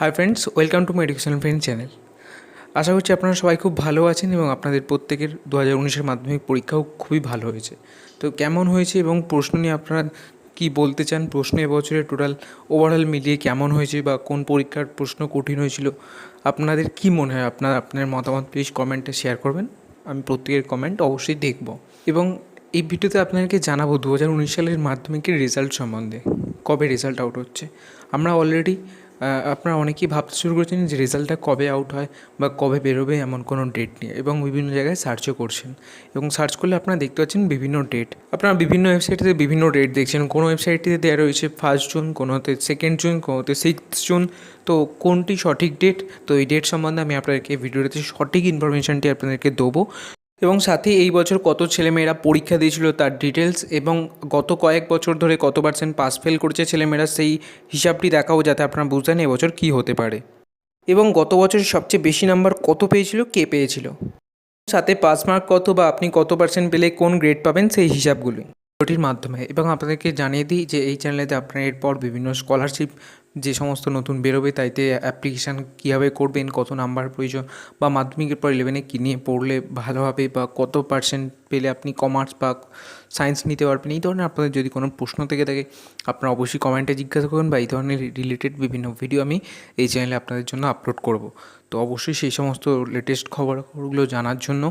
Hi friends welcome to my educational friend channel আশা করছি আপনারা সবাই খুব ভালো আছেন এবং আপনাদের প্রত্যেকের দু হাজার উনিশের মাধ্যমিক পরীক্ষাও খুবই ভালো হয়েছে। তো কেমন হয়েছে এবং প্রশ্ন নিয়ে আপনারা কী বলতে চান, প্রশ্ন এবছরে টোটাল ওভারঅল মিলিয়ে কেমন হয়েছে বা কোন পরীক্ষার প্রশ্ন কঠিন হয়েছিল, আপনাদের কী মনে হয়? আপনার আপনার মতামত প্লিজ কমেন্টে শেয়ার করবেন। আমি প্রত্যেকের কমেন্ট অবশ্যই দেখব। এবং এই ভিডিওতে আপনাদেরকে জানাব দু হাজার উনিশ সালের মাধ্যমিকের রেজাল্ট সম্বন্ধে, কবে রেজাল্ট আউট হচ্ছে। আমরা অলরেডি আপনারা অনেকেই ভাবতে শুরু করেছেন যে রেজাল্টটা কবে আউট হয় বা কবে বেরোবে এমন কোনো ডেট নিয়ে এবং বিভিন্ন জায়গায় সার্চও করছেন এবং সার্চ করলে আপনারা দেখতে পাচ্ছেন বিভিন্ন ডেট আপনারা বিভিন্ন ওয়েবসাইটে বিভিন্ন ডেট দেখছেন। কোনো ওয়েবসাইটটিতে দেওয়া রয়েছে ফার্স্ট জুন কোনোতে সেকেন্ড জুন কোনোতে সিক্স জুন তো কোনটি সঠিক ডেট তো এই ডেট সম্বন্ধে আমি আপনাদেরকে ভিডিওতে সঠিক ইনফরমেশানটি আপনাদেরকে দেবো। এবং সাথে এই বছর কত ছেলেমেয়েরা পরীক্ষা দিয়েছিল তার ডিটেলস এবং গত কয়েক বছর ধরে কত পার্সেন্ট পাস ফেল করেছে ছেলেমেয়েরা সেই হিসাবটি দেখাও যাতে আপনারা বুঝতেন এবছর কী হতে পারে। এবং গত বছর সবচেয়ে বেশি নাম্বার কত পেয়েছিল, কে পেয়েছিল? সাথে পাস মার্ক কত বা আপনি কত পার্সেন্ট পেলে কোন গ্রেড পাবেন, সেই হিসাবগুলি। ভিডিওটির মাধ্যমে এবং আপনাদেরকে জানিয়ে দিই যে এই চ্যানেলেতে আপনারা এরপর বিভিন্ন স্কলারশিপ যে সমস্ত নতুন বেরোবে, তাইতে অ্যাপ্লিকেশান কীভাবে করবেন, কত নাম্বার প্রয়োজন বা মাধ্যমিকের পর ইলেভেনে কী নিয়ে পড়লে ভালো হবে বা কত পার্সেন্ট পেলে আপনি কমার্স বা সায়েন্স নিতে পারবেন। এই ধরনের আপনাদের যদি কোনো প্রশ্ন থেকে থাকে, আপনারা অবশ্যই কমেন্টে জিজ্ঞাসা করবেন বা এই ধরনের রিলেটেড বিভিন্ন ভিডিও আমি এই চ্যানেলে আপনাদের জন্য আপলোড করব। তো অবশ্যই সেই সমস্ত লেটেস্ট খবরগুলো জানার জন্য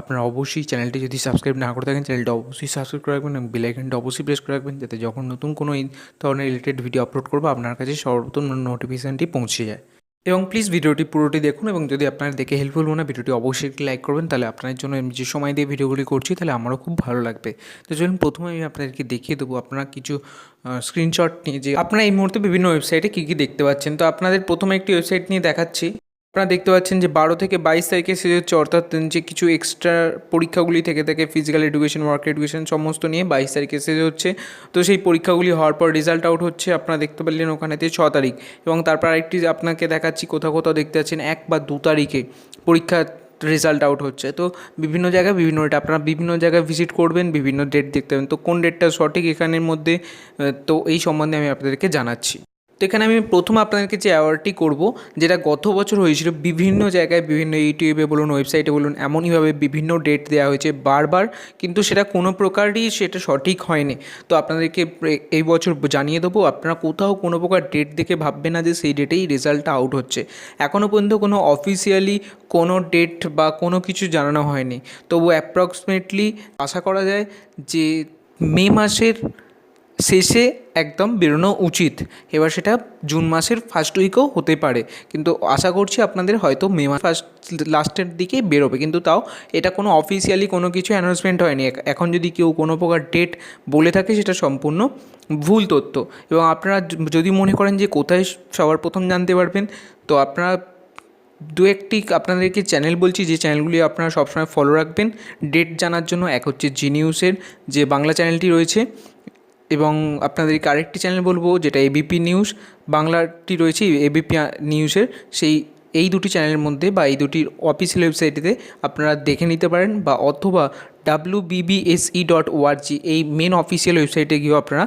আপনারা অবশ্যই চ্যানেলটি যদি সাবস্ক্রাইব না করে থাকেন চ্যানেলটা অবশ্যই সাবস্ক্রাইব করে রাখবেন এবং বেলাইকনটা অবশ্যই প্রেস করে রাখবেন যাতে যখন নতুন কোনো এই ধরনের রিলেটেড ভিডিও আপলোড করব, আপনার কাছে সর্বপ্রথম নোটিফিকেশানটি পৌঁছে যায়। এবং প্লিজ ভিডিওটি পুরোটি দেখুন এবং যদি আপনার দেখে হেল্পফুল মনে ভিডিওটি অবশ্যই একটি লাইক করবেন, তাহলে আপনার জন্য আমি যে সময় দিয়ে ভিডিওগুলি করছি, তাহলে আমারও খুব ভালো লাগবে। তো চলুন প্রথমে আমি আপনাদেরকে দেখিয়ে দেবো আপনার কিছু স্ক্রিনশট নিয়ে যে, আপনারা এই মুহূর্তে বিভিন্ন ওয়েবসাইটে কী কী দেখতে পাচ্ছেন? তো আপনাদের প্রথমে একটি ওয়েবসাইট নিয়ে দেখাচ্ছি। আপনারা দেখতে পাচ্ছেন যে বারো থেকে বাইশ তারিখে শেষ হচ্ছে, অর্থাৎ যে কিছু এক্সট্রা পরীক্ষাগুলি থেকে থাকে ফিজিক্যাল এডুকেশন ওয়ার্ক এডুকেশন সমস্ত নিয়ে বাইশ তারিখে শেষ হচ্ছে। তো সেই পরীক্ষাগুলি হওয়ার পর রেজাল্ট আউট হচ্ছে, আপনারা দেখতে পারলেন ওখানেতে ছ তারিখ। এবং তারপর আরেকটি আপনাকে দেখাচ্ছি, কোথাও কোথাও দেখতে পাচ্ছেন এক বা দু তারিখে পরীক্ষা রেজাল্ট আউট হচ্ছে। তো বিভিন্ন জায়গায় বিভিন্ন ডেট আপনারা বিভিন্ন জায়গায় ভিজিট করবেন, বিভিন্ন ডেট দেখতে পাবেন। তো কোন ডেটটা সঠিক এখানের মধ্যে তো এই সম্বন্ধে আমি আপনাদেরকে জানাচ্ছি। তো এখানে আমি প্রথম আপনাদেরকে যে অ্যাওয়ার্ডটি করব, যেটা গত বছর হয়েছিল, বিভিন্ন জায়গায় বিভিন্ন ইউটিউবে বলুন ওয়েবসাইটে বলুন, এমনইভাবে বিভিন্ন ডেট দেওয়া হয়েছে বারবার, কিন্তু সেটা কোনো প্রকারই সেটা সঠিক হয়নি। তো আপনাদেরকে এই বছর জানিয়ে দেবো, আপনারা কোথাও কোনো প্রকার ডেট দেখে ভাববেন না যে সেই ডেটেই রেজাল্টটা আউট হচ্ছে। এখনও পর্যন্ত কোনো অফিসিয়ালি কোনো ডেট বা কোনো কিছু জানানো হয়নি। তবু অ্যাপ্রক্সিমেটলি আশা করা যায় যে মে মাসের শেষে একদম বেরোনো উচিত। এবার সেটা জুন মাসের ফার্স্ট উইকেও হতে পারে। কিন্তু আশা করছি আপনাদের হয়তো মে মাস ফার্স্ট লাস্টের দিকে বেরোবে। কিন্তু তাও এটা কোনো অফিসিয়ালি কোনো কিছু অ্যানাউন্সমেন্ট হয়নি। এখন যদি কেউ কোনো প্রকার ডেট বলে থাকে সেটা সম্পূর্ণ ভুল তথ্য। এবং আপনারা যদি মনে করেন যে কোথায় সবার প্রথম জানতে পারবেন, তো আপনারা দু একটি আপনাদেরকে চ্যানেল বলছি, যে চ্যানেলগুলি আপনারা সবসময় ফলো রাখবেন। ডেট জানার জন্য এক হচ্ছে জি নিউজের যে বাংলা চ্যানেলটি রয়েছে। এবং আপনাদেরকে আরেকটি চ্যানেল বলব, যেটা এবিপি নিউজ বাংলাটি রয়েছে এবিপি নিউজের সেই, এই দুটি চ্যানেলের মধ্যে বা এই দুটি অফিসিয়াল ওয়েবসাইটেতে আপনারা দেখে নিতে পারেন বা অথবা ডাব্লু বিবিএসই ডট ওআরজি এই মেন অফিসিয়াল ওয়েবসাইটে গিয়েও আপনারা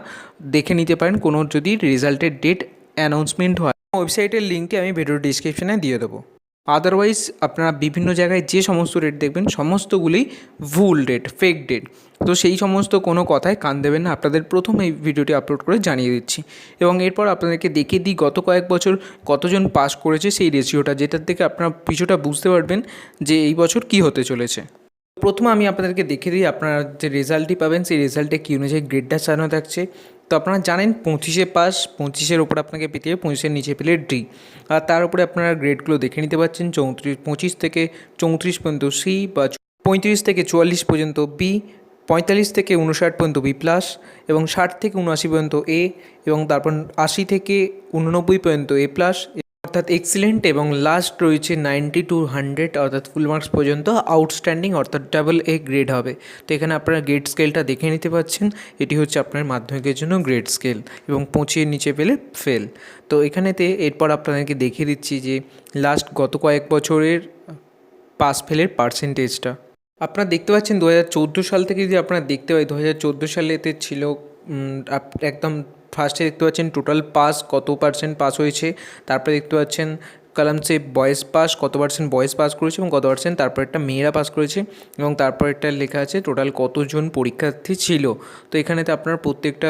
দেখে নিতে পারেন, কোনো যদি রেজাল্টের ডেট অ্যানাউন্সমেন্ট হয়। ওয়েবসাইটের লিঙ্কটি আমি ভিডিও ডিসক্রিপশানে দিয়ে দেবো। আদারওয়াইজ আপনারা বিভিন্ন জায়গায় যে সমস্ত রেট দেখবেন, সমস্তগুলি ভুল ডেট ফেক ডেট তো সেই সমস্ত কোনো কথায় কান দেবেন না। আপনাদের প্রথম এই ভিডিওটি আপলোড করে জানিয়ে দিচ্ছি। এবং এরপর আপনাদেরকে দেখিয়ে দিই, গত কয়েক বছর কতজন পাস করেছে সেই রেশিওটা যেটার থেকে আপনারা কিছুটা বুঝতে পারবেন যে এই বছর কি হতে চলেছে। প্রথমে আমি আপনাদেরকে দেখিয়ে দিই, আপনারা যে রেজাল্টটি পাবেন, সেই রেজাল্টে কী অনুযায়ী গ্রেডটা সাজানো থাকছে। তো আপনারা জানেন পঁচিশে পাস, পঁচিশের ওপর আপনাকে পেতে হবে, পঁচিশের নিচে পেলে ডি আর তার উপরে আপনারা গ্রেডগুলো দেখে নিতে পারছেন, চৌত্রিশ, পঁচিশ থেকে চৌত্রিশ পর্যন্ত সি বা পঁয়ত্রিশ থেকে চুয়াল্লিশ পর্যন্ত বি পঁয়তাল্লিশ থেকে উনষাট পর্যন্ত বি প্লাস এবং ষাট থেকে উনআশি পর্যন্ত এ এবং তারপর আশি থেকে উননব্বই পর্যন্ত এ প্লাস অর্থাৎ এক্সিলেন্ট এবং লাস্ট রয়েছে নাইনটি টু হান্ড্রেড অর্থাৎ ফুল মার্কস পর্যন্ত আউটস্ট্যান্ডিং অর্থাৎ ডাবল এ গ্রেড হবে। তো এখানে আপনারা গ্রেড স্কেলটা দেখে নিতে পাচ্ছেন। এটি হচ্ছে আপনার মাধ্যমিকের জন্য গ্রেড স্কেল এবং পঁচিয়ের নিচে পেলে ফেল তো এখানেতে এরপর আপনাদেরকে দেখিয়ে দিচ্ছি যে লাস্ট গত কয়েক বছরের পাস ফেলের পার্সেন্টেজটা আপনারা দেখতে পাচ্ছেন দু হাজার চোদ্দ সাল থেকে যদি আপনারা দেখতে পাই দু হাজার চোদ্দ সালেতে ছিল একদম ফার্স্টে দেখতে পাচ্ছেন টোটাল পাস কত পার্সেন্ট পাস হয়েছে, তারপরে দেখতে পাচ্ছেন কলামসে বয়েজ পাস কত পার্সেন্ট বয়েজ পাস করেছে এবং কত পার্সেন্ট তারপর একটা মেয়েরা পাস করেছে এবং তারপর একটা লেখা আছে টোটাল কতজন পরীক্ষার্থী ছিল। তো এখানেতে আপনার প্রত্যেকটা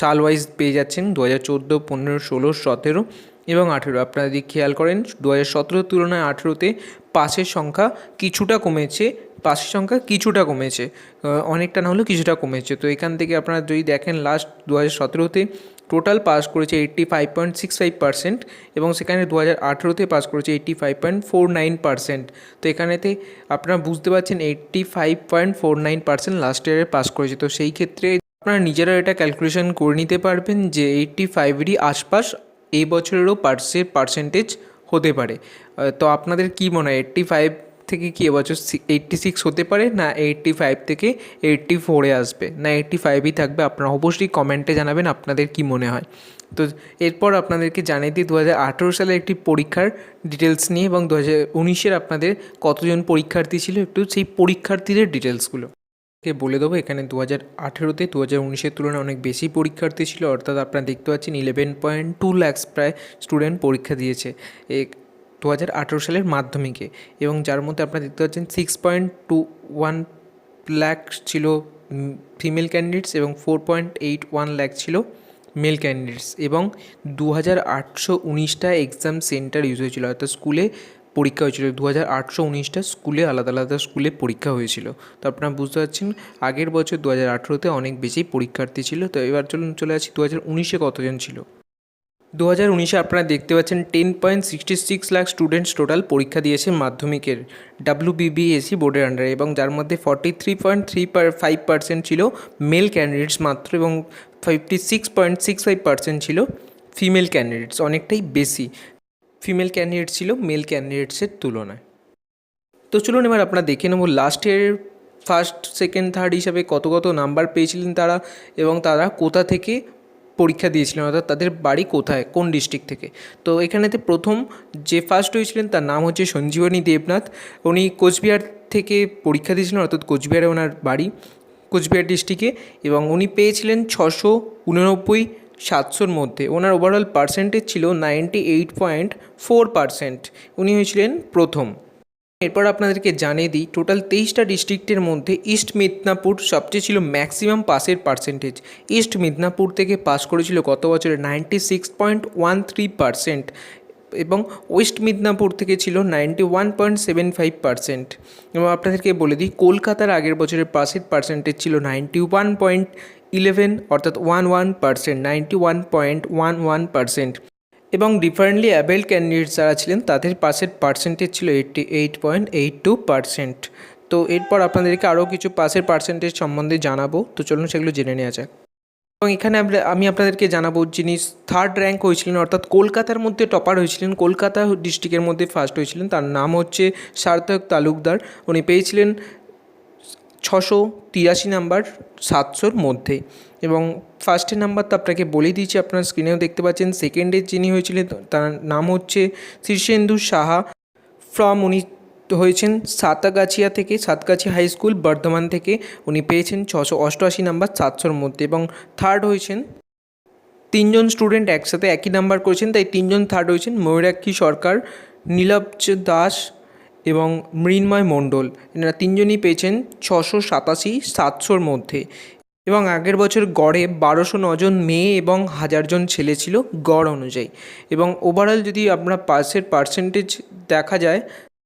সাল ওয়াইজ পেয়ে যাচ্ছেন দু হাজার চোদ্দ, পনেরো, ষোলো, সতেরো এবং আঠেরো। আপনারা যদি খেয়াল করেন দু হাজার সতেরোর তুলনায় আঠেরোতে পাসের সংখ্যা কিছুটা কমেছে পাসের সংখ্যা কিছুটা কমেছে অনেকটা না হলেও কিছুটা কমেছে। তো এখান থেকে আপনারা যদি দেখেন লাস্ট দু হাজার সতেরোতে টোটাল পাস করেছে eighty five point six five percent এবং সেখানে দু হাজার আঠেরোতে পাস করেছে eighty five point four nine percent তো এখানেতে আপনারা বুঝতে পারছেন eighty five point four nine percent last ইয়ারে পাস করেছে। তো সেই ক্ষেত্রে আপনারা নিজেরা এটা ক্যালকুলেশন করে নিতে পারবেন যে এইট্টি ফাইভেরই আশপাশ এই বছরেরও পার্সের পার্সেন্টেজ হতে পারে। তো আপনাদের কি মনে হয় এইট্টি ফাইভ থেকে কি এবছর এইট্টি সিক্স হতে পারে না এইট্টি ফাইভ থেকে এইট্টি ফোরে আসবে? না এইট্টি ফাইভই থাকবে? আপনারা অবশ্যই কমেন্টে জানাবেন আপনাদের কি মনে হয়। তো এরপর আপনাদেরকে জানিয়ে দিই দু হাজার আঠেরো সালে একটি পরীক্ষার ডিটেলস নিয়ে এবং দু হাজার উনিশের আপনাদের কতজন পরীক্ষার্থী ছিল একটু সেই পরীক্ষার্থীদের ডিটেলসগুলো বলে দেবো? এখানে দু হাজার আঠেরোতে দু হাজার উনিশের তুলনায় অনেক বেশি পরীক্ষার্থী ছিল, অর্থাৎ আপনারা দেখতে পাচ্ছেন ইলেভেন পয়েন্ট টু ল্যাক্স প্রায় স্টুডেন্ট পরীক্ষা দিয়েছে। দু হাজার আঠেরো সালের মাধ্যমিকে এবং যার মধ্যে আপনারা দেখতে পাচ্ছেন six point two one lakh ছিল ফিমেল ক্যান্ডিডেটস এবং four point eight one lakh ছিল মেল ক্যান্ডিডেটস এবং দু হাজার আটশো উনিশটা এক্সাম সেন্টার ইউজ হয়েছিল। অর্থাৎ স্কুলে পরীক্ষা হয়েছিল। দু হাজার আটশো উনিশটা স্কুলে আলাদা আলাদা স্কুলে পরীক্ষা হয়েছিল। তো আপনারা বুঝতে পারছেন, আগের বছর দু হাজার আঠেরোতে অনেক বেশি পরীক্ষার্থী ছিল। তো এবার চলুন চলে আসি, দু হাজার উনিশে কতজন ছিল? দু হাজার উনিশে আপনারা দেখতে পাচ্ছেন ten point sixty six lakh students total পরীক্ষা দিয়েছে মাধ্যমিকের ডাব্লিউ বিবিএসি বোর্ডের আন্ডারে এবং যার মধ্যে forty three point three five percent ছিল মেল ক্যান্ডিডেটস মাত্র এবং fifty six point six five percent ছিল ফিমেল ক্যান্ডিডেটস অনেকটাই বেশি। ফিমেল ক্যান্ডিডেট ছিল মেল ক্যান্ডিডেটসের তুলনায়। তো চলুন এবার আপনারা দেখে নেব লাস্ট ইয়ারের ফার্স্ট সেকেন্ড থার্ড হিসাবে কত কত নাম্বার পেয়েছিলেন তারা এবং তারা কোথা থেকে পরীক্ষা দিয়েছিলেন, অর্থাৎ তাদের বাড়ি কোথায়, কোন ডিস্ট্রিক্ট থেকে? তো এখানেতে প্রথম যে ফার্স্ট হয়েছিলেন, তার নাম হচ্ছে সঞ্জীবনী দেবনাথ। উনি কোচবিহার থেকে পরীক্ষা দিয়েছিলেন, অর্থাৎ কোচবিহারে ওনার বাড়ি, কোচবিহার ডিস্ট্রিক্টে এবং উনি পেয়েছিলেন ছশো উননব্বই সাতশোর মধ্যে। ওনার ওভারঅল পার্সেন্টেজ ছিল ninety eight point four percent উনি হয়েছিলেন প্রথম। এরপর আপনাদেরকে জানিয়ে দিই টোটাল তেইশটা ডিস্ট্রিক্টের মধ্যে ইস্ট মিদনাপুর সবচেয়ে ছিল ম্যাক্সিমাম পাসের পার্সেন্টেজ ইস্ট মিদনাপুর থেকে পাস করেছিল গত বছরে ninety six point one three percent এবং ওয়েস্ট মিদনাপুর থেকে ছিল ninety one point seven five percent এবং আপনাদেরকে বলে দিই, কলকাতার আগের বছরের পাসের পার্সেন্টেজ ছিল নাইনটি ওয়ান পয়েন্ট ইলেভেন অর্থাৎ one one percent ninety one point one one percent এবং ডিফারেন্টলি অ্যাবেল ক্যান্ডিডেট যারা ছিলেন, তাদের পাসের পার্সেন্টেজ ছিল eighty eight point eight two percent তো এরপর আপনাদেরকে আরও কিছু পাসের পার্সেন্টেজ সম্বন্ধে জানাব। তো চলুন সেগুলো জেনে নেওয়া যাক। এবং এখানে আমি আপনাদেরকে জানাব যিনি থার্ড র্যাঙ্ক হয়েছিলেন, অর্থাৎ কলকাতার মধ্যে টপার হয়েছিলেন, কলকাতা ডিস্ট্রিক্টের মধ্যে ফার্স্ট হয়েছিলেন, তার নাম হচ্ছে সার্থক তালুকদার। উনি পেয়েছিলেন ছশো তিরাশি নাম্বার সাতশোর মধ্যে। এবং ফার্স্টের নাম্বার তো আপনাকে বলেই দিয়েছি, আপনার স্ক্রিনেও দেখতে পাচ্ছেন। সেকেন্ডে যিনি হয়েছিলেন, তার নাম হচ্ছে শীর্ষেন্দু সাহা। ফ্রম উনি হয়েছেন সাতাগাছিয়া থেকে সাতগাছি হাই স্কুল বর্ধমান থেকে উনি পেয়েছেন ছশো অষ্টআশি নাম্বার সাতশোর মধ্যে এবং থার্ড হয়েছেন। তিনজন স্টুডেন্ট একসাথে একই নাম্বার করেছেন, তাই তিনজন থার্ড হয়েছেন ময়ূরাক্ষী সরকার নীলাব্জ দাস এবং মৃন্ময় মণ্ডল। এনারা তিনজনই পেয়েছেন ছশো সাতাশি, সাতশোর মধ্যে। এবং আগের বছর গড়ে বারোশো নজন মেয়ে এবং হাজারজন ছেলে ছিল গড় অনুযায়ী। এবং ওভারঅল যদি আপনার পাসের পার্সেন্টেজ দেখা যায়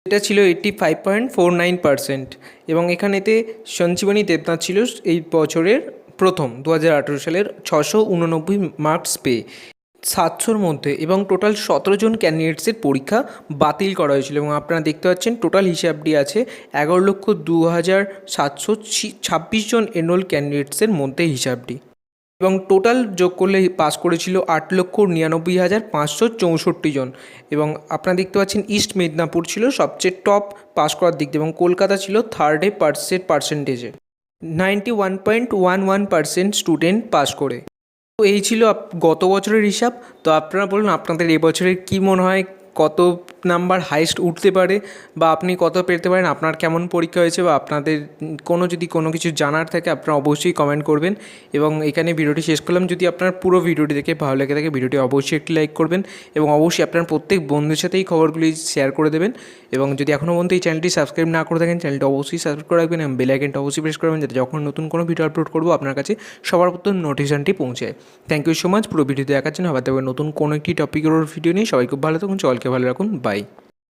এটা ছিল eighty five point four nine percent এবং এখানেতে সঞ্জীবনী দেবনাথ ছিল এই বছরের প্রথম, দু হাজার আঠেরো সালের ছশো উননব্বই মার্কস পেয়ে। সাতশোর মধ্যে এবং টোটাল সতেরো জন ক্যান্ডিডেটসের পরীক্ষা বাতিল করা হয়েছিল এবং আপনারা দেখতে পাচ্ছেন টোটাল হিসাবটি আছে এগারো লক্ষ দু হাজার সাতশো ছাব্বিশ জন এনরোল ক্যান্ডিডেটসের মধ্যে হিসাবটি। এবং টোটাল যোগ করলে পাস করেছিল আট লক্ষ নিরানব্বই হাজার পাঁচশো চৌষট্টি জন। এবং আপনারা দেখতে পাচ্ছেন ইস্ট মেদিনীপুর ছিল সবচেয়ে টপ পাস করার দিক এবং কলকাতা ছিল থার্ডে percent পার্সেন্টেজে ninety one point one one percent student pass করে। তো এই ছিল গত বছরের হিসাব। তো আপনারা বলুন, আপনাদের এবছরের কী মনে হয়? কত নাম্বার হাইয়েস্ট উঠতে পারে বা আপনি কত পেতে পারেন, আপনার কেমন পরীক্ষা হয়েছে বা আপনাদের কোনো যদি কোনো কিছু জানার থাকে, আপনারা অবশ্যই কমেন্ট করবেন এবং এখানে ভিডিওটি শেষ করলাম। যদি আপনার পুরো ভিডিওটি দেখে ভালো লেগে থাকে, ভিডিওটি অবশ্যই একটি লাইক করবেন এবং অবশ্যই আপনার প্রত্যেক বন্ধুর সাথে এই খবরগুলি শেয়ার করে দেবেন এবং যদি এখনও পর্যন্ত এই চ্যানেলটি সাবস্ক্রাইব না করে থাকেন চ্যানেলটি অবশ্যই সাবস্ক্রাইব করে রাখবেন এবং বেল আইকনটা অবশ্যই প্রেস করবেন যাতে যখন নতুন কোনো ভিডিও আপলোড করব, আপনার কাছে সবার প্রথম নোটিফিকেশনটি পৌঁছায় থ্যাংক ইউ সো মাচ পুরো ভিডিওতে দেখার জন্য আবার দেখবেন নতুন কোনো একটি টপিকের ভিডিও নিয়ে সবাই খুব ভালো থাকুন চলকে ভালো রাখুন। বাই はい